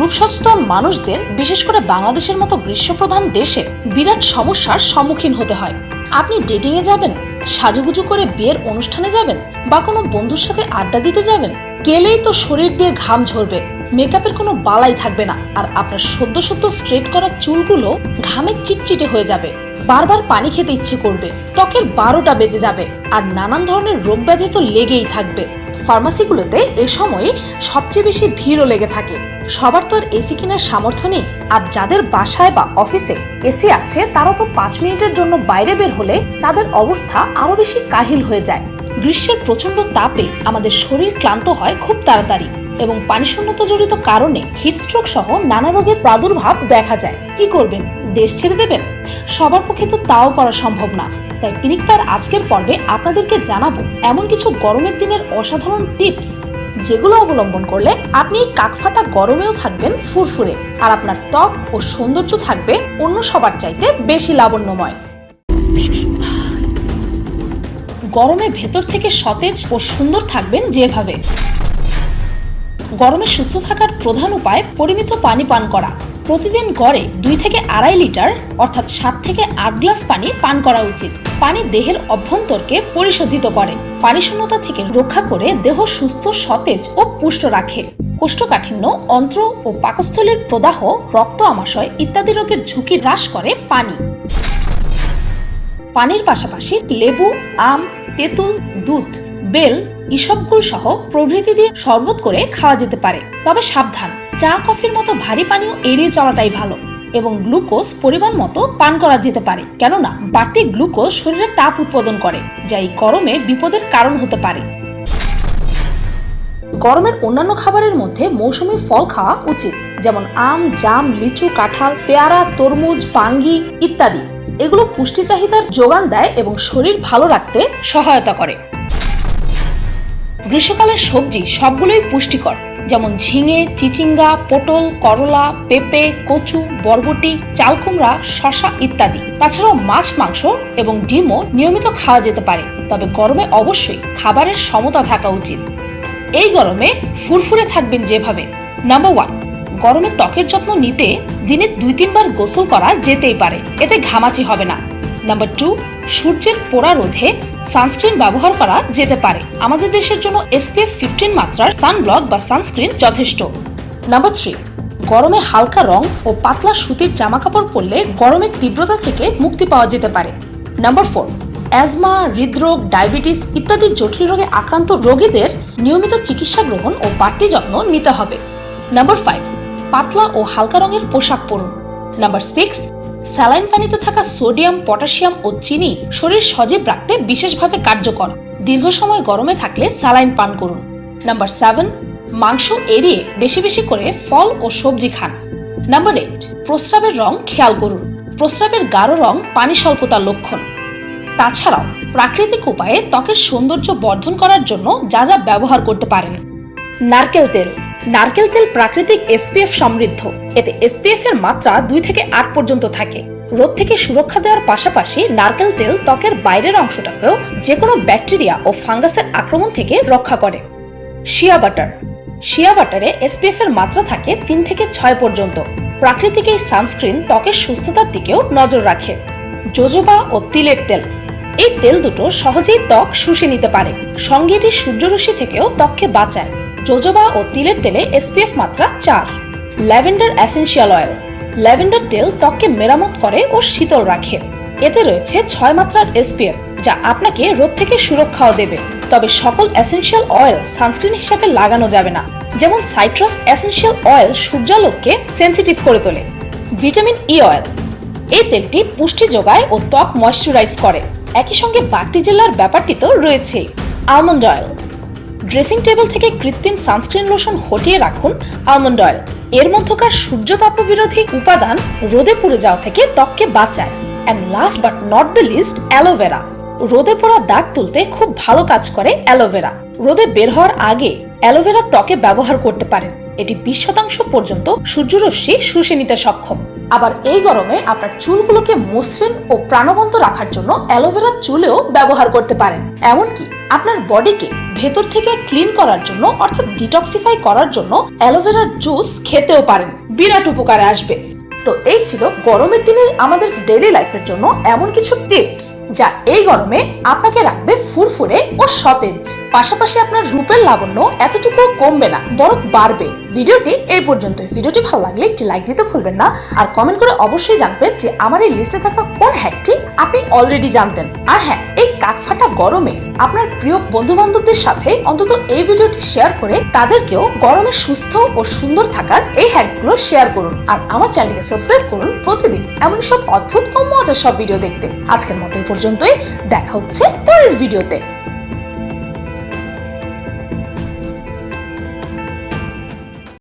রূপসচেতন মানুষদের, বিশেষ করে বাংলাদেশের মতো গ্রীষ্মপ্রধান দেশে বিরাট সমস্যার সম্মুখীন হতে হয়। আপনি ডেটিংয়ে যাবেন, সাজুগুজু করে বিয়ের অনুষ্ঠানে যাবেন বা কোনো বন্ধুর সাথে আড্ডা দিতে যাবেন, গেলেই তো শরীর দিয়ে ঘাম ঝরবে মেকআপের কোনো বালাই থাকবে না আর আপনার সদ্য সদ্য স্ট্রেট করা চুলগুলো ঘামে চিটচিটে হয়ে যাবে। বারবার পানি খেতে ইচ্ছে করবে, ত্বকের বারোটা বেজে যাবে আর নানান ধরনের রোগ ব্যাধি তো লেগেই থাকবে। ফার্মাসিগুলোতে এ সময়ে সবচেয়ে বেশি ভিড়ও লেগে থাকে। সবার তো আর এসি কেনার সামর্থ্য নেই। আর যাদের বাসায় বা অফিসে এসি আছে, তারা তো পাঁচ মিনিটের জন্য বাইরে বের হলে তাদের অবস্থা আরও বেশি কাহিল হয়ে যায়। গ্রীষ্মের প্রচণ্ড তাপে আমাদের শরীর ক্লান্ত হয় খুব তাড়াতাড়ি এবং পানিশূন্যতা জড়িত কারণে হিটস্ট্রোক সহ নানা রোগের প্রাদুর্ভাব দেখা যায়। কি করবেন? দেশ ছেড়ে দেবেন? সবার পক্ষে তো তাও করা সম্ভব না। তাই পিনিক পায়ের আজকের পর্বে আপনাদেরকে জানাব এমন কিছু গরমের দিনের অসাধারণ টিপস যেগুলো অবলম্বন করলে আপনি কাকফাটা গরমেও থাকবেন ফুরফুরে, আর আপনার ত্বক ও সৌন্দর্য থাকবে অন্য সবার চাইতে বেশি লাবণ্যময়। গরমে ভেতর থেকে সতেজ ও সুন্দর থাকবেন যেভাবে। গরমে সুস্থ থাকার প্রধান উপায় পরিমিত পানি পান করা। প্রতিদিন গড়ে দুই থেকে আড়াই লিটার, অর্থাৎ সাত থেকে আট গ্লাস পানি পান করা উচিত। পানি দেহের অভ্যন্তরকে পরিশোধিত করে। পানি শূন্যতা থেকে রক্ষা করে দেহ সুস্থ, সতেজ ও পুষ্ট রাখে। কোষ্ঠকাঠিন্য, অন্ত্র ও পাকস্থলীর প্রদাহ, রক্ত আমাশয় ইত্যাদি রোগের ঝুঁকি হ্রাস করে পানি। পানির পাশাপাশি লেবু, আম, তেঁতুল, দুধ, বেল ইসবগুল সহ প্রভৃতি দিয়ে শরবত করে খাওয়া যেতে পারে। তবে সাবধান চা, কফির মতো ভারী পানীয় এড়িয়ে চলাটাই ভালো এবং গ্লুকোজ পরিমাণ মতো পান করা যেতে পারে। কেননা, বাড়তি গ্লুকোজ শরীরে তাপ উৎপাদন করে, যা এই গরমে বিপদের কারণ হতে পারে। গরমের অন্যান্য খাবারের মধ্যে মৌসুমী ফল খাওয়া উচিত, যেমন আম, জাম, লিচু, কাঁঠাল, পেয়ারা, তরমুজ, পাঙ্গি ইত্যাদি। এগুলো পুষ্টি চাহিদার যোগান দেয় এবং শরীর ভালো রাখতে সহায়তা করে। গ্রীষ্মকালের সবজি সবগুলোই পুষ্টিকর। যেমন ঝিঙে, চিচিঙ্গা, পটল, করলা, পেঁপে, কচু, বরবটি, চালকুমড়া শশা ইত্যাদি। তাছাড়াও মাছ, মাংস এবং ডিমও নিয়মিত খাওয়া যেতে পারে। তবে গরমে অবশ্যই খাবারের সমতা থাকা উচিত। এই গরমে ফুরফুরে থাকবেন যেভাবে। নাম্বার ওয়ান গরমে ত্বকের যত্ন নিতে দিনে দুই তিনবার গোসল করা যেতেই পারে। এতে ঘামাচি হবে না। নাম্বার টু সূর্যের পোড়া রোধে সানস্ক্রিন ব্যবহার করা যেতে পারে। আমাদের দেশের জন্য এসপিএফ ফিফটিন মাত্রার সানব্লক বা সানস্ক্রিন যথেষ্ট। নাম্বার থ্রি গরমে হালকা রং ও পাতলা সুতির জামা কাপড় পরলে গরমের তীব্রতা থেকে মুক্তি পাওয়া যেতে পারে। নাম্বার ফোর অ্যাজমা হৃদরোগ ডায়াবেটিস ইত্যাদি জটিল রোগে আক্রান্ত রোগীদের নিয়মিত চিকিৎসা গ্রহণ ও বাড়তি যত্ন নিতে হবে। নাম্বার ফাইভ পাতলা ও হালকা রঙের পোশাক পরুন। নাম্বার সিক্স স্যালাইন পানিতে থাকা সোডিয়াম, পটাশিয়াম ও চিনি শরীর সজীব রাখতে বিশেষভাবে কার্যকর। দীর্ঘ সময় গরমে থাকলে স্যালাইন পান করুন। নাম্বার সেভেন, মাংস এড়িয়ে বেশি বেশি করে ফল ও সবজি খান। নাম্বার এইট, প্রস্রাবের রং খেয়াল করুন। প্রস্রাবের গাঢ় রং পানি স্বল্পতার লক্ষণ। তাছাড়াও, প্রাকৃতিক উপায়ে ত্বকের সৌন্দর্য বর্ধন করার জন্য যা যা ব্যবহার করতে পারেন। নারকেল তেল নারকেল তেল প্রাকৃতিক এসপিএফ সমৃদ্ধ। এতে এসপিএফ এর মাত্রা দুই থেকে আট পর্যন্ত থাকে। রোদ থেকে সুরক্ষা দেওয়ার পাশাপাশি নারকেল তেল ত্বকের বাইরের অংশটাকেও যে কোনো ব্যাকটেরিয়া ও ফাঙ্গাসের আক্রমণ থেকে রক্ষা করে। Shea butter. শিয়া বাটারে এসপিএফ এর মাত্রা থাকে তিন থেকে ছয় পর্যন্ত। প্রাকৃতিক এই সানস্ক্রিন ত্বকের সুস্থতার দিকেও নজর রাখে। জোজোবা ও তিলের তেল। এই তেল দুটো সহজেই ত্বক শুষে নিতে পারে। সঙ্গে এটি সূর্যরশ্মি থেকেও ত্বককে বাঁচায়। জোজোবা ও তিলের তেলে এসপিএফ মাত্রা চার। Lavender essential oil. ল্যাভেন্ডার তেল ত্বককে মেরামত করে ও শীতল রাখে। এতে রয়েছে ছয় মাত্রার এসপিএফ, যা আপনাকে রোদ থেকে সুরক্ষাও দেবে। তবে সকল এসেনশিয়াল অয়েল সানস্ক্রিন হিসাবে লাগানো যাবে না। যেমন সাইট্রাস এসেনশিয়াল অয়েল সূর্যালোককে সেন্সিটিভ করে তোলে। Vitamin E oil. এই তেলটি পুষ্টি যোগায় ও ত্বক ময়শ্চারাইজ করে। একই সঙ্গে বাড়তি জেলার ব্যাপারটি তো রয়েছেই। Almond oil. ড্রেসিং টেবিল থেকে কৃত্রিম সানস্ক্রিন লোশন হটিয়ে রাখুন আলমন্ড অয়েল এর মধ্যকার সূর্য বিরোধী উপাদান রোদে পুড়ে যাওয়া থেকে ত্বককে বাঁচায়। And last but not the least aloe vera রোদে পড়া দাগ তুলতে খুব ভালো কাজ করে অ্যালোভেরা রোদে বের হওয়ার আগে অ্যালোভেরা ত্বকে ব্যবহার করতে পারেন। এটি বিশ শতাংশ পর্যন্ত সূর্যরশ্মি শুষে নিতে সক্ষম। আবার এই গরমে আপনার চুলগুলোকে মসৃণ ও প্রাণবন্ত রাখার জন্য অ্যালোভেরার চুলেও ব্যবহার করতে পারেন। এমনকি আপনার বডিকে ভেতর থেকে ক্লিন করার জন্য অর্থাৎ ডিটক্সিফাই করার জন্য অ্যালোভেরার জুস খেতেও পারেন। বিরাট উপকারে আসবে। তো এই ছিল গরমের দিনে আমাদের ডেইলি লাইফের জন্য এমন কিছু টিপস যা এই গরমে আপনাকে রাখবে ফুরফুরে ও সতেজ। পাশাপাশি আপনার রূপের লাবণ্য এতটুকু কমবে না, বরং বাড়বে। ভিডিওটি এই পর্যন্তই। ভিডিওটি ভালো লাগলে একটি লাইক দিতে ভুলবেন না, আর কমেন্ট করে অবশ্যই জানবেন যে আমার এই লিস্টে থাকা কোন হ্যাকটি আপনি অলরেডি জানতেন। আর হ্যাঁ এই কাকফাটা গরমে আপনার প্রিয় বন্ধু বান্ধবদের সাথে অন্তত এই ভিডিওটি শেয়ার করে তাদেরকেও গরমে সুস্থ ও সুন্দর থাকার এই হ্যাকসগুলো শেয়ার করুন। আর আমার চ্যানেলকে সাবস্ক্রাইব করুন প্রতিদিন এমন সব অদ্ভুত ও মজার সব ভিডিও দেখতে। আজকের মতো এই পর্যন্তই। দেখা হচ্ছে পরের ভিডিওতে